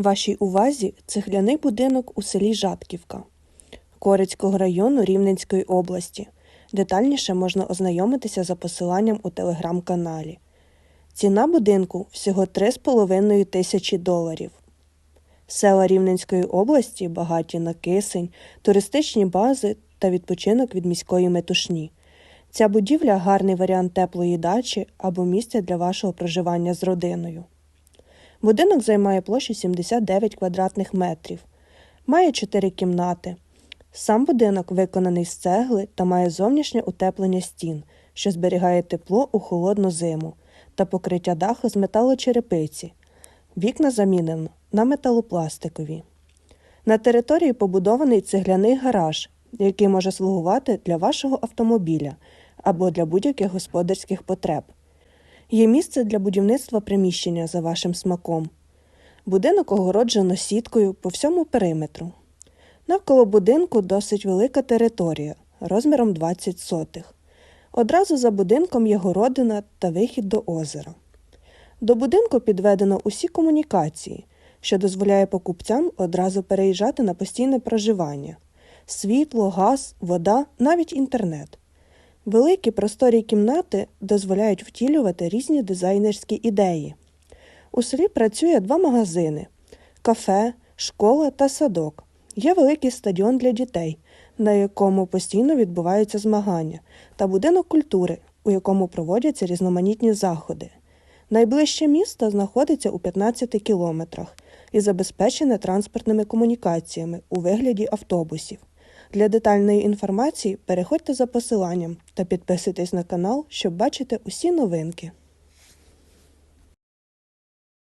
Вашій увазі цегляний будинок у селі Жатківка Корицького району Рівненської області. Детальніше можна ознайомитися за посиланням у телеграм-каналі. Ціна будинку всього 3,5 тисячі доларів. Села Рівненської області багаті на кисень, туристичні бази та відпочинок від міської метушні. Ця будівля гарний варіант теплої дачі або місця для вашого проживання з родиною. Будинок займає площу 79 квадратних метрів, має 4 кімнати. Сам будинок виконаний з цегли та має зовнішнє утеплення стін, що зберігає тепло у холодну зиму, та покриття даху з металочерепиці. Вікна замінено на металопластикові. На території побудований цегляний гараж, який може слугувати для вашого автомобіля або для будь-яких господарських потреб. Є місце для будівництва приміщення за вашим смаком. Будинок огороджено сіткою по всьому периметру. Навколо будинку досить велика територія розміром 20 сотих. Одразу за будинком є городина та вихід до озера. До будинку підведено усі комунікації, що дозволяє покупцям одразу переїжджати на постійне проживання: світло, газ, вода, навіть інтернет. Великі просторі кімнати дозволяють втілювати різні дизайнерські ідеї. У селі працює два магазини: кафе, школа та садок. Є великий стадіон для дітей, на якому постійно відбуваються змагання, та будинок культури, у якому проводяться різноманітні заходи. Найближче місто знаходиться у 15 кілометрах і забезпечене транспортними комунікаціями у вигляді автобусів. Для детальної інформації переходьте за посиланням та підписуйтесь на канал, щоб бачити усі новинки.